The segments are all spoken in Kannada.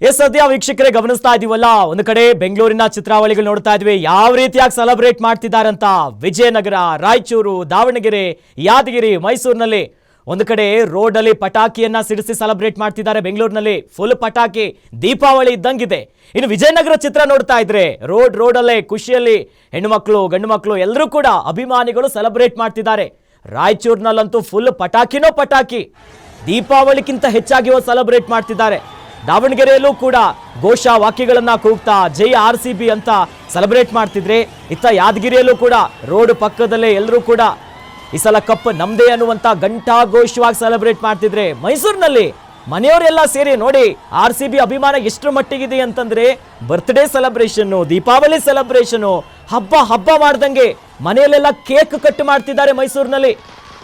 ಎಸ್ ಸದ್ಯ ವೀಕ್ಷಕರೇ ಗಮನಿಸ್ತಾ ಇದೀವಲ್ಲ? ಒಂದು ಕಡೆ ಬೆಂಗಳೂರಿನ ಚಿತ್ರಾವಳಿಗಳು ನೋಡ್ತಾ ಇದ್ವಿ. ಯಾವ ರೀತಿಯಾಗಿ ಸೆಲೆಬ್ರೇಟ್ ಮಾಡ್ತಿದ್ದಾರಂತ ವಿಜಯನಗರ, ರಾಯಚೂರು, ದಾವಣಗೆರೆ, ಯಾದಗಿರಿ, ಮೈಸೂರಿನಲ್ಲಿ ಒಂದು ಕಡೆ ರೋಡಲ್ಲಿ ಪಟಾಕಿಯನ್ನ ಸಿಡಿಸಿ ಸೆಲೆಬ್ರೇಟ್ ಮಾಡ್ತಿದ್ದಾರೆ ಬೆಂಗಳೂರಿನಲ್ಲಿ. ಫುಲ್ ಪಟಾಕಿ ದೀಪಾವಳಿ ಇದ್ದಂಗಿದೆ. ಇನ್ನು ವಿಜಯನಗರ ಚಿತ್ರ ನೋಡ್ತಾ ಇದ್ರೆ, ರೋಡ್ ರೋಡಲ್ಲೇ ಖುಷಿಯಲ್ಲಿ ಹೆಣ್ಣುಮಕ್ಳು ಗಂಡು ಮಕ್ಕಳು ಎಲ್ಲರೂ ಕೂಡ ಅಭಿಮಾನಿಗಳು ಸೆಲೆಬ್ರೇಟ್ ಮಾಡ್ತಿದ್ದಾರೆ. ರಾಯಚೂರಿನಲ್ಲಂತೂ ಫುಲ್ ಪಟಾಕಿನೋ ಪಟಾಕಿ ದೀಪಾವಳಿಗಿಂತ ಹೆಚ್ಚಾಗಿ ಸೆಲೆಬ್ರೇಟ್ ಮಾಡ್ತಿದ್ದಾರೆ. ದಾವಣಗೆರೆಯಲ್ಲೂ ಕೂಡ ಘೋಷ ವಾಕ್ಯಗಳನ್ನ ಕೂಗ್ತಾ ಜೈ ಆರ್ ಸಿ ಬಿ ಅಂತ ಸೆಲೆಬ್ರೇಟ್ ಮಾಡ್ತಿದ್ರೆ, ಇತ್ತ ಯಾದಗಿರಿಯಲ್ಲೂ ಕೂಡ ರೋಡ್ ಪಕ್ಕದಲ್ಲೇ ಎಲ್ಲರೂ ಕೂಡ ಈ ಸಲ ಕಪ್ ನಮ್ದೇ ಅನ್ನುವಂತ ಘಂಟಾ ಘೋಷವಾಗಿ ಸೆಲೆಬ್ರೇಟ್ ಮಾಡ್ತಿದ್ರೆ, ಮೈಸೂರಿನಲ್ಲಿ ಮನೆಯವರೆಲ್ಲ ಸೇರಿ ನೋಡಿ ಆರ್ ಸಿ ಬಿ ಅಭಿಮಾನ ಎಷ್ಟು ಮಟ್ಟಿಗಿದೆ ಅಂತಂದ್ರೆ ಬರ್ತ್ಡೇ ಸೆಲೆಬ್ರೇಷನ್ನು ದೀಪಾವಳಿ ಸೆಲೆಬ್ರೇಷನ್ನು ಹಬ್ಬ ಹಬ್ಬ ಮಾಡ್ದಂಗೆ ಮನೆಯಲ್ಲೆಲ್ಲ ಕೇಕ್ ಕಟ್ ಮಾಡ್ತಿದ್ದಾರೆ ಮೈಸೂರಿನಲ್ಲಿ.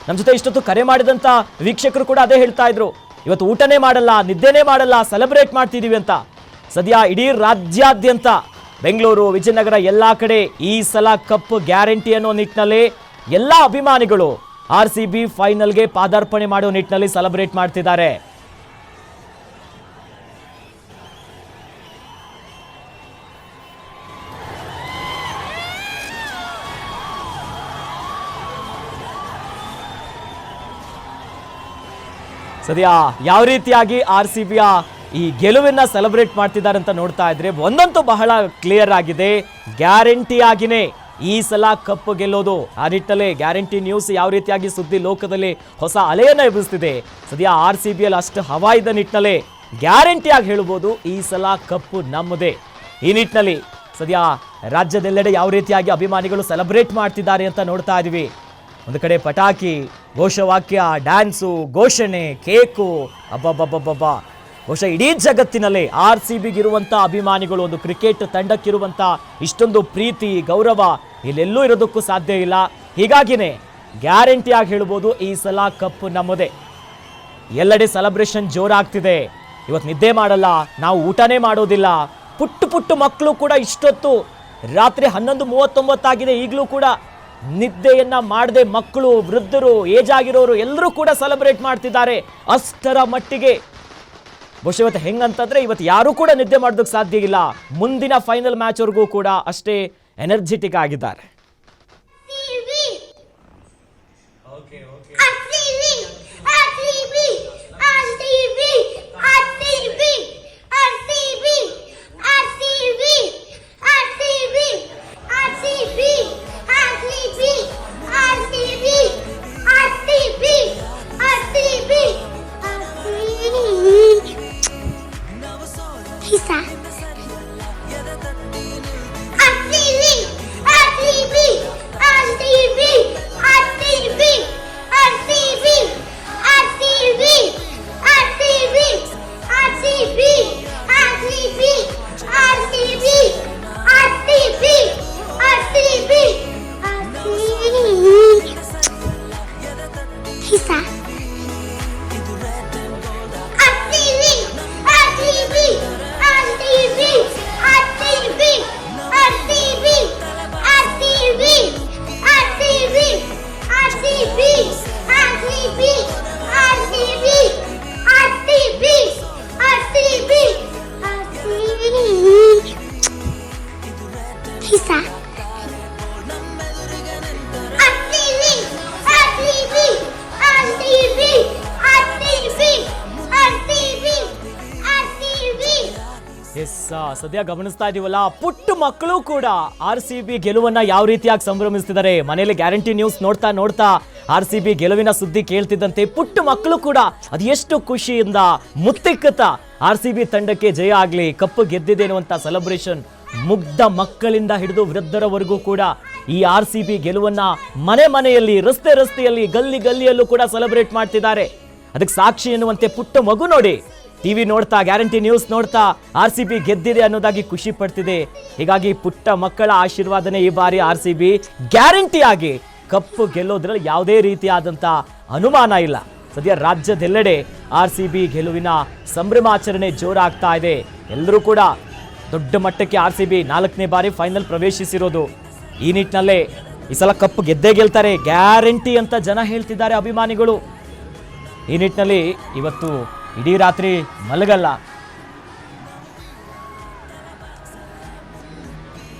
ನಮ್ಮ ಜೊತೆ ಇಷ್ಟೊತ್ತು ಕರೆ ಮಾಡಿದಂತ ವೀಕ್ಷಕರು ಕೂಡ ಅದೇ ಹೇಳ್ತಾ ಇದ್ರು. ಇವತ್ತು ಊಟನೇ ಮಾಡಲ್ಲ, ನಿದ್ದೆನೇ ಮಾಡಲ್ಲ ಸೆಲೆಬ್ರೇಟ್ ಮಾಡ್ತಿದ್ದೀವಿ ಅಂತ. ಸದ್ಯ ಇಡೀ ರಾಜ್ಯಾದ್ಯಂತ ಬೆಂಗಳೂರು, ವಿಜಯನಗರ ಎಲ್ಲ ಕಡೆ ಈ ಸಲ ಕಪ್ ಗ್ಯಾರಂಟಿ ಅನ್ನೋ ನಿಟ್ಟಿನಲ್ಲಿ ಎಲ್ಲ ಅಭಿಮಾನಿಗಳು ಆರ್ ಸಿ ಬಿ ಫೈನಲ್ಗೆ ಪಾದಾರ್ಪಣೆ ಮಾಡೋ ನಿಟ್ಟಿನಲ್ಲಿ ಸೆಲೆಬ್ರೇಟ್ ಮಾಡ್ತಿದ್ದಾರೆ. ಸದ್ಯ ಯಾವ ರೀತಿಯಾಗಿ ಆರ್ ಸಿ ಬಿಯ ಈ ಗೆಲುವನ್ನ ಸೆಲೆಬ್ರೇಟ್ ಮಾಡ್ತಿದ್ದಾರೆ ಅಂತ ನೋಡ್ತಾ ಇದ್ರೆ ಒಂದಂತೂ ಬಹಳ ಕ್ಲಿಯರ್ ಆಗಿದೆ. ಗ್ಯಾರಂಟಿ ಆಗಿನೇ ಈ ಸಲ ಕಪ್ ಗೆಲ್ಲೋದು. ಆ ನಿಟ್ಟಲ್ಲಿ ಗ್ಯಾರಂಟಿ ನ್ಯೂಸ್ ಯಾವ ರೀತಿಯಾಗಿ ಸುದ್ದಿ ಲೋಕದಲ್ಲಿ ಹೊಸ ಅಲೆಯನ್ನ ಎಬ್ಬಿಸ್ತಿದೆ. ಸದ್ಯ ಆರ್ ಸಿ ಬಿ ಅಷ್ಟು ಹವಾ ಇದ್ದ ನಿಟ್ಟಿನಲ್ಲಿ ಗ್ಯಾರಂಟಿಯಾಗಿ ಹೇಳ್ಬೋದು ಈ ಸಲ ಕಪ್ಪು ನಮ್ಮದೇ. ಈ ನಿಟ್ಟಿನಲ್ಲಿ ಸದ್ಯ ರಾಜ್ಯದೆಲ್ಲೆಡೆ ಯಾವ ರೀತಿಯಾಗಿ ಅಭಿಮಾನಿಗಳು ಸೆಲೆಬ್ರೇಟ್ ಮಾಡ್ತಿದ್ದಾರೆ ಅಂತ ನೋಡ್ತಾ ಇದೀವಿ. ಒಂದು ಕಡೆ ಪಟಾಕಿ, ಘೋಷವಾಕ್ಯ, ಡ್ಯಾನ್ಸು, ಘೋಷಣೆ, ಕೇಕು ಅಬ್ಬಬ್ಬಬ್ಬಬ್ಬ ಬಹುಶಃ ಇಡೀ ಜಗತ್ತಿನಲ್ಲಿ ಆರ್ ಸಿ ಬಿಗಿರುವಂಥ ಅಭಿಮಾನಿಗಳು, ಒಂದು ಕ್ರಿಕೆಟ್ ತಂಡಕ್ಕಿರುವಂಥ ಇಷ್ಟೊಂದು ಪ್ರೀತಿ, ಗೌರವ ಇಲ್ಲೆಲ್ಲೂ ಇರೋದಕ್ಕೂ ಸಾಧ್ಯ ಇಲ್ಲ. ಹೀಗಾಗಿನೇ ಗ್ಯಾರಂಟಿಯಾಗಿ ಹೇಳ್ಬೋದು, ಈ ಸಲ ಕಪ್ ನಮ್ಮದೇ. ಎಲ್ಲೆಡೆ ಸೆಲೆಬ್ರೇಷನ್ ಜೋರಾಗ್ತಿದೆ. ಇವತ್ತು ನಿದ್ದೆ ಮಾಡಲ್ಲ, ನಾವು ಊಟನೇ ಮಾಡೋದಿಲ್ಲ. ಪುಟ್ಟು ಪುಟ್ಟು ಮಕ್ಕಳು ಕೂಡ ಇಷ್ಟೊತ್ತು ರಾತ್ರಿ ಹನ್ನೊಂದು ಮೂವತ್ತೊಂಬತ್ತಾಗಿದೆ, ಈಗಲೂ ಕೂಡ ನಿದ್ದೆಯನ್ನ ಮಾಡದೆ ಮಕ್ಕಳು, ವೃದ್ಧರು ಏಜ್ ಆಗಿರೋರು ಎಲ್ಲರೂ ಕೂಡ ಸೆಲೆಬ್ರೇಟ್ ಮಾಡ್ತಿದ್ದಾರೆ. ಅಷ್ಟರ ಮಟ್ಟಿಗೆ. ಬಹುಶಃ ಇವತ್ತು ಹೆಂಗಂತಂದ್ರೆ ಇವತ್ತು ಯಾರೂ ಕೂಡ ನಿದ್ದೆ ಮಾಡೋದಕ್ಕೆ ಸಾಧ್ಯ ಇಲ್ಲ. ಮುಂದಿನ ಫೈನಲ್ ಮ್ಯಾಚ್ವರೆಗೂ ಕೂಡ ಅಷ್ಟೇ ಎನರ್ಜೆಟಿಕ್ ಆಗಿದ್ದಾರೆ. tá Peace out. ಎಸ್ ಸದ್ಯ ಗಮನಿಸ್ತಾ ಇದೀವಲ್ಲ, ಪುಟ್ಟ ಮಕ್ಕಳು ಕೂಡ ಆರ್ ಸಿ ಬಿ ಗೆಲುವನ್ನ ಯಾವ ರೀತಿಯಾಗಿ ಸಂಭ್ರಮಿಸ್ತಿದ್ದಾರೆ? ಮನೆಯಲ್ಲಿ ಗ್ಯಾರಂಟಿ ನ್ಯೂಸ್ ನೋಡ್ತಾ ನೋಡ್ತಾ ಆರ್ ಸಿ ಬಿ ಗೆಲುವಿನ ಸುದ್ದಿ ಕೇಳ್ತಿದ್ದಂತೆ ಪುಟ್ಟ ಮಕ್ಕಳು ಕೂಡ ಅದು ಎಷ್ಟು ಖುಷಿಯಿಂದ ಮುತ್ತಿಕ್ಕುತ್ತಾ ಆರ್ ಸಿ ಬಿ ತಂಡಕ್ಕೆ ಜಯ ಆಗ್ಲಿ, ಕಪ್ಪು ಗೆದ್ದಿದೆ ಅನ್ನುವಂತ ಸೆಲೆಬ್ರೇಷನ್ ಮುಗ್ಧ ಮಕ್ಕಳಿಂದ ಹಿಡಿದು ವೃದ್ಧರವರೆಗೂ ಕೂಡ ಈ ಆರ್ ಸಿ ಬಿ ಗೆಲುವನ್ನ ಮನೆ ಮನೆಯಲ್ಲಿ, ರಸ್ತೆ ರಸ್ತೆಯಲ್ಲಿ, ಗಲ್ಲಿ ಗಲ್ಲಿಯಲ್ಲೂ ಕೂಡ ಸೆಲೆಬ್ರೇಟ್ ಮಾಡ್ತಿದ್ದಾರೆ. ಅದಕ್ಕೆ ಸಾಕ್ಷಿ ಎನ್ನುವಂತೆ ಪುಟ್ಟ ಮಗು ನೋಡಿ ಟಿವಿ ನೋಡ್ತಾ, ಗ್ಯಾರಂಟಿ ನ್ಯೂಸ್ ನೋಡ್ತಾ ಆರ್ ಸಿ ಬಿ ಗೆದ್ದಿದೆ ಅನ್ನೋದಾಗಿ ಖುಷಿ ಪಡ್ತಿದೆ. ಹೀಗಾಗಿ ಪುಟ್ಟ ಮಕ್ಕಳ ಆಶೀರ್ವಾದನೆ ಈ ಬಾರಿ ಆರ್ ಸಿ ಬಿ ಗ್ಯಾರಂಟಿ ಆಗಿ ಕಪ್ಪು ಗೆಲ್ಲೋದ್ರಲ್ಲಿ ಯಾವುದೇ ರೀತಿಯಾದಂಥ ಅನುಮಾನ ಇಲ್ಲ. ಸದ್ಯ ರಾಜ್ಯದೆಲ್ಲೆಡೆ ಆರ್ ಸಿ ಬಿ ಗೆಲುವಿನ ಸಂಭ್ರಮಾಚರಣೆ ಜೋರಾಗ್ತಾ ಇದೆ. ಎಲ್ಲರೂ ಕೂಡ ದೊಡ್ಡ ಮಟ್ಟಕ್ಕೆ ಆರ್ ಸಿ ಬಿ ನಾಲ್ಕನೇ ಬಾರಿ ಫೈನಲ್ ಪ್ರವೇಶಿಸಿರೋದು. ಈ ನಿಟ್ಟಿನಲ್ಲೇ ಈ ಸಲ ಕಪ್ಪು ಗೆದ್ದೇ ಗೆಲ್ತಾರೆ. ಗ್ಯಾರಂಟಿ ಅಂತ ಜನ ಹೇಳ್ತಿದ್ದಾರೆ ಅಭಿಮಾನಿಗಳು. ಈ ನಿಟ್ಟಿನಲ್ಲಿ ಇವತ್ತು ಇಡೀ ರಾತ್ರಿ ಮಲಗಲ್ಲ.